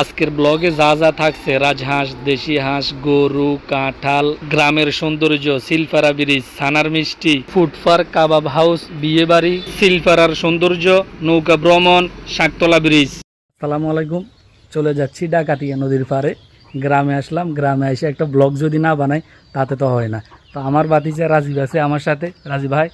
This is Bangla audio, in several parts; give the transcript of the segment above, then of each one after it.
আজকের ব্লগে যা যা থাকছে রাজহাঁস দেশি হাঁস গরু কাঁঠাল গ্রামের সৌন্দর্য সিলফারা ব্রিজ সানার মিষ্টি ফুটফার কাবাব হাউস বিয়ে বাড়ি সিলফারার সৌন্দর্য নৌকা ভ্রমণ শাকতলা ব্রিজ। সালামু আলাইকুম। চলে যাচ্ছি ডাকাতিয়া নদীর পাড়ে। গ্রামে আসলাম গ্রামে এসে একটা ব্লগ যদি না বানাই তাতে তো হয় না। তো আমার বাতিজা রাজীব আছে আমার সাথে। রাজীব ভাই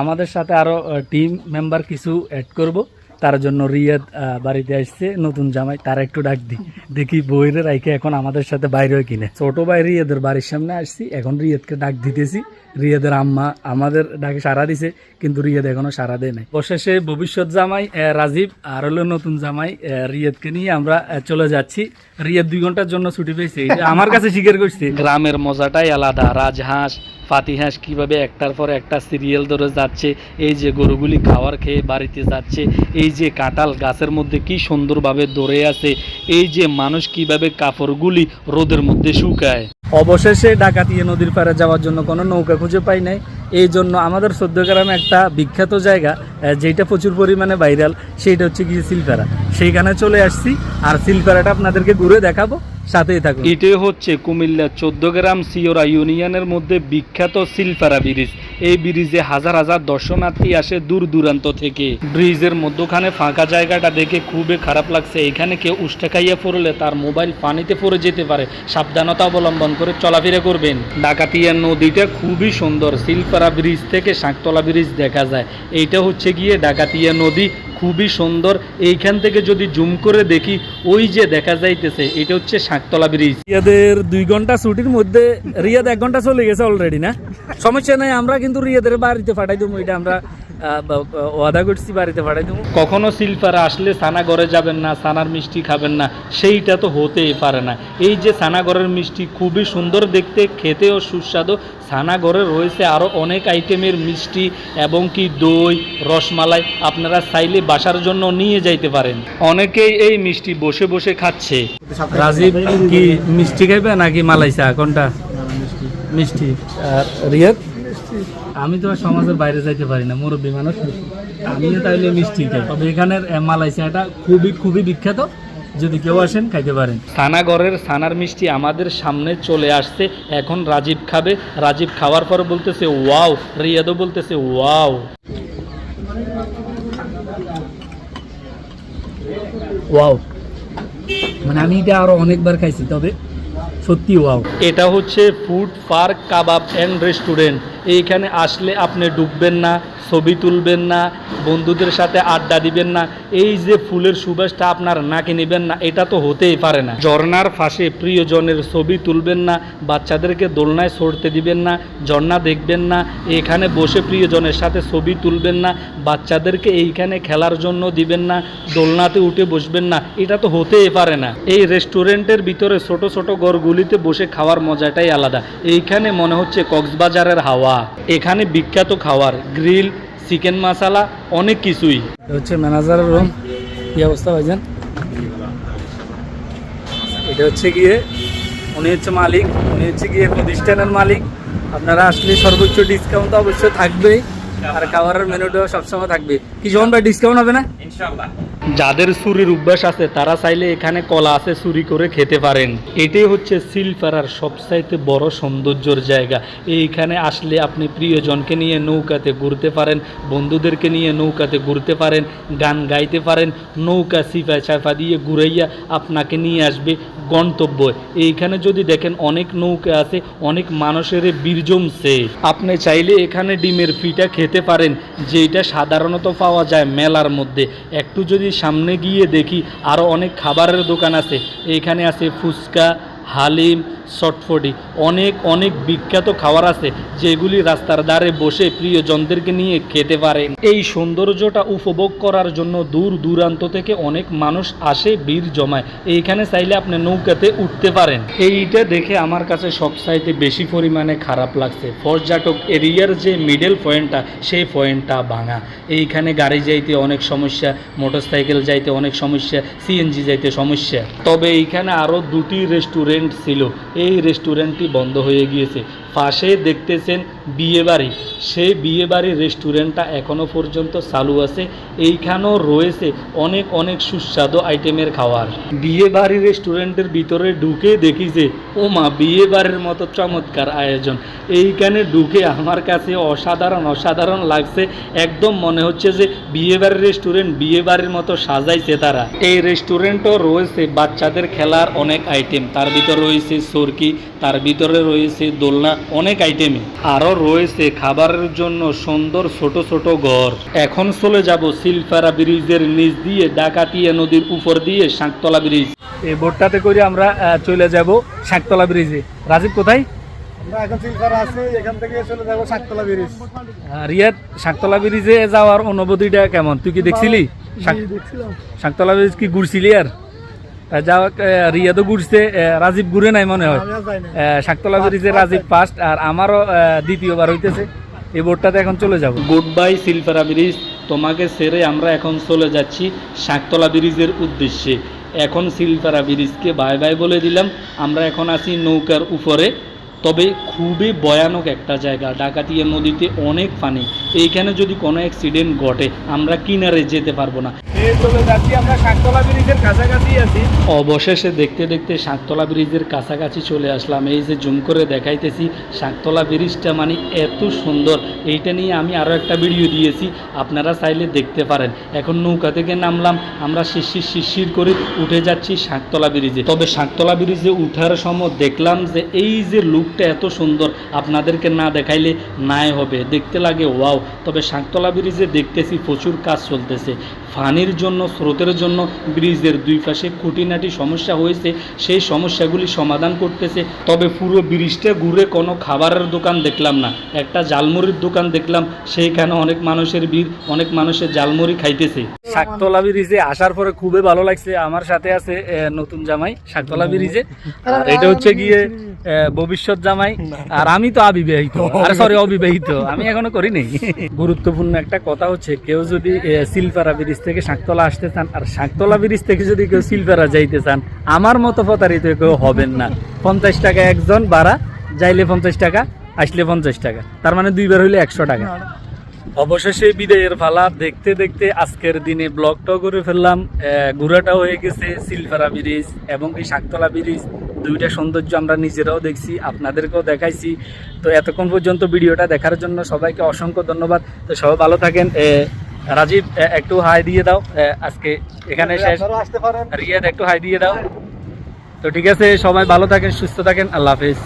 আমাদের সাথে আরও টিম মেম্বার কিছু অ্যাড করব। তার জন্য রিয়াদ বাড়িতে আসছে, নতুন জামাই, তার একটু ডাক দি। দেখি বইরে রাইকে এখন আমাদের সাথে বাইরে কিনে। ছোট ভাই রিয়াদের বাড়ির সামনে আসছি, এখন রিয়াদকে ডাক দিতেছি। রিয়াদের আম্মা আমাদের ডাকে সারা দিছে, কিন্তু রিয়াদ এখনও সারা দেয় নাই। অবশেষে ভবিষ্যৎ জামাই রাজীব আর হলো নতুন জামাই রিয়াদকে নিয়ে আমরা চলে যাচ্ছি। রিয়াদ দুই ঘণ্টার জন্য ছুটি পেয়েছে আমার কাছে স্বীকার করছে। গ্রামের মজাটাই আলাদা, রাজহাঁস ফাতিহাঁস কীভাবে একটার পর একটা সিরিয়াল ধরে যাচ্ছে, এই যে গরুগুলি খাওয়ার খেয়ে বাড়িতে যাচ্ছে, এই যে কাঁঠাল গাছের মধ্যে কি সুন্দরভাবে ধরে আছে, এই যে মানুষ কীভাবে কাপড়গুলি রোদের মধ্যে শুকায়। অবশেষে ডাকাতিয়া নদীর পাড়ে যাওয়ার জন্য কোনো নৌকা খুঁজে পাই নাই। এই জন্য আমাদের সদ্য গ্রামে একটা বিখ্যাত জায়গা যেটা প্রচুর পরিমাণে ভাইরাল সেইটা হচ্ছে কি সিলফারা সেইখানে চলে আসছি, আর সিলফারাটা আপনাদেরকে ঘুরে দেখাবো। সাথেই থাকুন। এটাই হচ্ছে কুমিল্লা চোদ্দ গ্রাম সিওরা ইউনিয়নের মধ্যে বিখ্যাত সিলফারা ব্রিজ। এই ব্রিজে হাজার হাজার দর্শনার্থী আসে দূর দূরান্ত থেকে। ব্রিজের মধ্যখানে ফাঁকা জায়গাটা দেখে খুবই খারাপ লাগছে। এখানে কেউ উষ্টা খাইয়া পড়লে তার মোবাইল পানিতে পড়ে যেতে পারে। সাবধানতা অবলম্বন করে চলাফেরা করবেন। ডাকাতিয়া নদীটা খুবই সুন্দর। সিলফারা ব্রিজ থেকে শাঁকতলা ব্রিজ দেখা যায়। এইটা হচ্ছে গিয়ে ডাকাতিয়া নদী। খুবই সুন্দর। এইখান থেকে যদি জুম করে দেখি, ওই যে দেখা যাইতেছে, এটা হচ্ছে শাকতলা ব্রিজ রিয়াদের দুই ঘণ্টা ছুটির মধ্যে রিয়াদ এক ঘণ্টা চলে গেছে অলরেডি না? সমস্যা নাই, আমরা কিন্তু রিয়াদের বাড়িতে পাঠাই দেবো, এটা আমরা ওয়াদা করছি বাড়িতে পাঠাই দেবো। কখনো সিলফারা আসলে সানাগড়ে যাবেন না সানার মিষ্টি খাবেন না সেইটা তো হতেই পারে না। এই যে সানাগড়ের মিষ্টি খুবই সুন্দর দেখতে খেতেও সুস্বাদু। সানাগড়ে রয়েছে আরও অনেক আইটেমের মিষ্টি এবং কি দই রসমালাই আপনারা চাইলে বাসার জন্য নিয়ে যাইতে পারেন। অনেকেই এই মিষ্টি বসে বসে খাচ্ছে। রাজীব কি মিষ্টি খাইবে নাকি মালাই চা কোনটা মিষ্টি। আর রিয়াদ? আমি তো সমাজের বাইরে যাইতে পারি না মুরব্বী মানুষ। আমিও তাইলে মিষ্টি খাই। তবে এখানের আহ, মালাই চাটা খুবই খুবই বিখ্যাত। যদি কেউ আসেন খাইতে পারেন। সানাগড়ের সানার মিষ্টি আমাদের সামনে চলে আসছে। এখন রাজীব খাবে। রাজীব খাওয়ার পর বলতেছে ওয়াও। রিয়াদও বলতেছে ওয়াও। ওয়াও। মানে আমি এটা আরও অনেকবার খাইছি তবে সত্যি ওয়াও। এটা হচ্ছে food park kebab and restaurant. এইখানে আসলে আপনি ডুববেন না, ছবি তুলবেন না, বন্ধুদের সাথে আড্ডা দিবেন না, এই যে ফুলের সুবাসটা আপনার নাকে নেবেন না, এটা তো হতেই পারে না। ঝর্নার ফাঁসে প্রিয়জনের ছবি তুলবেন না, বাচ্চাদেরকে দোলনায় সরতে দিবেন না, ঝর্ণা দেখবেন না, এখানে বসে প্রিয়জনের সাথে ছবি তুলবেন না, বাচ্চাদেরকে এইখানে খেলার জন্য দিবেন না, দোলনাতে উঠে বসবেন না, এটা তো হতেই পারে না। এই রেস্টুরেন্টের ভিতরে ছোট ছোট ঘরগুলিতে বসে খাওয়ার মজাটাই আলাদা। এইখানে মনে হচ্ছে কক্সবাজারের হাওয়া। এখানে বিখ্যাত খাবার গ্রিল চিকেন মশালা অনেক কিছুই। হচ্ছে ম্যানেজারের রুম। কি অবস্থা ভাইজান? এটা হচ্ছে গিয়ে উনি হচ্ছে মালিক। উনি হচ্ছে গিয়ে প্রতিষ্ঠানের মালিক। আপনারা আসলে সর্বোচ্চ ডিসকাউন্ট তো অবশ্যই থাকবেই। আর খাবারের মেনুটাও সবসময় থাকবে। কি যখন ভাই ডিসকাউন্ট হবে না? যাদের চুরির অভ্যাস আছে, তারা চাইলে এখানে কলা আছে চুরি করে খেতে পারেন। এটাই হচ্ছে সিলফারার সবচাইতে বড় সৌন্দর্যর জায়গা। এইখানে আসলে আপনি প্রিয়জনকে নিয়ে নৌকাতে ঘুরতে পারেন, বন্ধুদেরকে নিয়ে নৌকাতে ঘুরতে পারেন, গান গাইতে পারেন, নৌকা সিফা চাফা দিয়ে ঘুরাইয়া আপনাকে নিয়ে আসবে গন্তব্য। এইখানে যদি দেখেন অনেক নৌকা আছে, অনেক মানুষের বীর জমছে। আপনি চাইলে এখানে ডিমের ফিটা খেতে পারেন যেটা সাধারণত পাওয়া যায় মেলার মধ্যে। একটু যদি সামনে গিয়ে দেখি আরও অনেক খাবারের দোকান আছে। এখানে আছে ফুচকা হালিম চটফটি অনেক অনেক বিখ্যাত খাবার আছে যেগুলি রাস্তার ধারে বসে প্রিয়জনদেরকে নিয়ে খেতে পারেন এই সৌন্দর্যটা উপভোগ করার জন্য দূর দূরান্ত থেকে অনেক মানুষ আসে ভিড় জমায়। এইখানে চাইলে আপনি নৌকাতে উঠতে পারেন। এইটা দেখে আমার কাছে সবচাইতে বেশি পরিমাণে খারাপ লাগছে। পর্যটক এরিয়ার যে মিডল পয়েন্টটা সেই পয়েন্টটা ভাঙা। এইখানে গাড়ি যাইতে অনেক সমস্যা মোটরসাইকেল যাইতে অনেক সমস্যা সিএনজি যাইতে সমস্যা। তবে এইখানে আরও দুটি রেস্টুরেন্ট ছিল। এই রেস্টুরেন্টটি বন্ধ হয়ে গিয়েছে। পাশে দেখতেছেন বিয়ে বাড়ি। সেই বিয়ে বাড়ির রেস্টুরেন্টটা এখনও পর্যন্ত চালু আছে। এইখানেও রয়েছে অনেক অনেক সুস্বাদু আইটেমের খাবার। বিয়ে বাড়ি রেস্টুরেন্টের ভিতরে ঢুকে দেখি যে ও মা বিয়ে বাড়ির মতো চমৎকার আয়োজন। এইখানে ঢুকে আমার কাছে অসাধারণ অসাধারণ লাগছে। একদম মনে হচ্ছে যে, বিয়ে বাড়ির রেস্টুরেন্ট বিয়ে বাড়ির মতো সাজাইছে তারা। এই রেস্টুরেন্টও রয়েছে বাচ্চাদের খেলার অনেক আইটেম। তার ভিতর রয়েছে সরকি তার ভিতরে রয়েছে দোলনা অনেক আইটেমে আরও রয়েছে খাবারের জন্য সুন্দর ছোট ছোট ঘর। এখন চলে যাব সিলফারা ব্রিজের নিচ দিয়ে ডাকাতিয়া নদীর উপর দিয়ে শাঁকতলা ব্রিজ। এই বোটটাতে করে আমরা চলে যাব শাঁকতলা ব্রিজে। রাজীব কোথায়? আমরা এখন সিলভার আছি এখান থেকে চলে যাব সাততলা ব্রিজ। আহ, রিয়াদ শাঁকতলা ব্রিজে যাওয়ার অনুভূতিটা কেমন? তুই কি দেখছিলি? শাঁকতলা ব্রিজ কি ঘুরছিলি আর? যা রিয়াদও ঘুরছে রাজীব ঘুরে নাই মনে হয়। শাকতলা ব্রিজে রাজীব ফার্স্ট আর আমারও আহ, দ্বিতীয়বার হইতেছে। এই বোর্ডটাতে এখন চলে যাব। গুড বাই সিলফারা ব্রিজ তোমাকে ছেড়ে আমরা এখন চলে যাচ্ছি শাকতলা ব্রিজের উদ্দেশ্যে। এখন সিলফারা ব্রিজকে বাই বাই বলে দিলাম। আমরা এখন আছি নৌকার উপরে। তবে খুবই ভয়ানক একটা জায়গা। ডাকাতিয়া নদীতে অনেক পানি। এইখানে যদি কোনো অ্যাক্সিডেন্ট ঘটে আমরা কিনারে যেতে পারব না। এই যাচ্ছি আমরা সাততলা ব্রিজের কাছাকাছি আছি। অবশেষে দেখতে দেখতে শাকতলা ব্রিজের কাছাকাছি চলে আসলাম। এই যে জুম করে দেখাইতেছি শাকতলা ব্রিজটা মানে এত সুন্দর। এইটা নিয়ে আমি আরও একটা ভিডিও দিয়েছি আপনারা চাইলে দেখতে পারেন। এখন নৌকা থেকে নামলাম আমরা শিরশির শিরশির করে উঠে যাচ্ছি শাকতলা ব্রিজে। তবে শাকতলা ব্রিজে উঠার সময় দেখলাম যে এই যে লুকটা এত সুন্দর আপনাদেরকে না দেখাইলে নাই হবে। দেখতে লাগে ওয়াও তবে শাকতলা ব্রিজে দেখতেছি প্রচুর কাজ চলতেছে। ফানির জন্য স্রোতের জন্য ব্রিজের দুই পাশে খুঁটিনাটি সমস্যা হয়েছে সেই সমস্যাগুলি সমাধান করতেছে। তবে পুরো ব্রিজটা ঘুরে কোনো খাবারের দোকান দেখলাম না। একটা জালমুড়ির দোকান দেখলাম সেইখানে অনেক মানুষের ভিড় অনেক মানুষের জালমুড়ি খাইতেছে। শাকতলা ব্রিজে আসার পরে খুবই ভালো লাগছে। আমার সাথে আছে আহ, নতুন জামাই শাকতলা ব্রিজে। আর এটা হচ্ছে গিয়ে আহ, ভবিষ্যৎ জামাই। আর আমি তো অবিবাহিত। আর সরি অবিবাহিত। আমি এখনও করি নাই গুরুত্বপূর্ণ একটা কথা হচ্ছে, কেউ যদি শিলপাড়া ব্রিজ থেকে শাঁকতলা আসতে চান আর শাঁকতলা ব্রিজ থেকে যদি কেউ শিলপাড়া যাইতে চান, আমার মতো প্রতারিত কেউ হবেন না। পঞ্চাশ টাকা একজন ভাড়া, যাইলে পঞ্চাশ টাকা, আসলে পঞ্চাশ টাকা। তার মানে দুইবার হইলে একশো টাকা। অবশেষে বিদায়ের ফালা। দেখতে দেখতে আজকের দিনে ব্লগটাও করে ফেললাম। ঘোরাটাও হয়ে গেছে সিলফারা ব্রিজ এবং এই শাকতলা ব্রিজ। দুইটা সৌন্দর্য আমরা নিজেরাও দেখছি আপনাদেরকেও দেখাইছি। তো এতক্ষণ পর্যন্ত ভিডিওটা দেখার জন্য সবাইকে অসংখ্য ধন্যবাদ। তো সবাই ভালো থাকেন। রাজীব একটু হাই দিয়ে দাও। আজকে এখানে শেষ। রিয়াদ একটু হাই দিয়ে দাও। তো ঠিক আছে সবাই ভালো থাকেন সুস্থ থাকেন। আল্লাহ হাফেজ।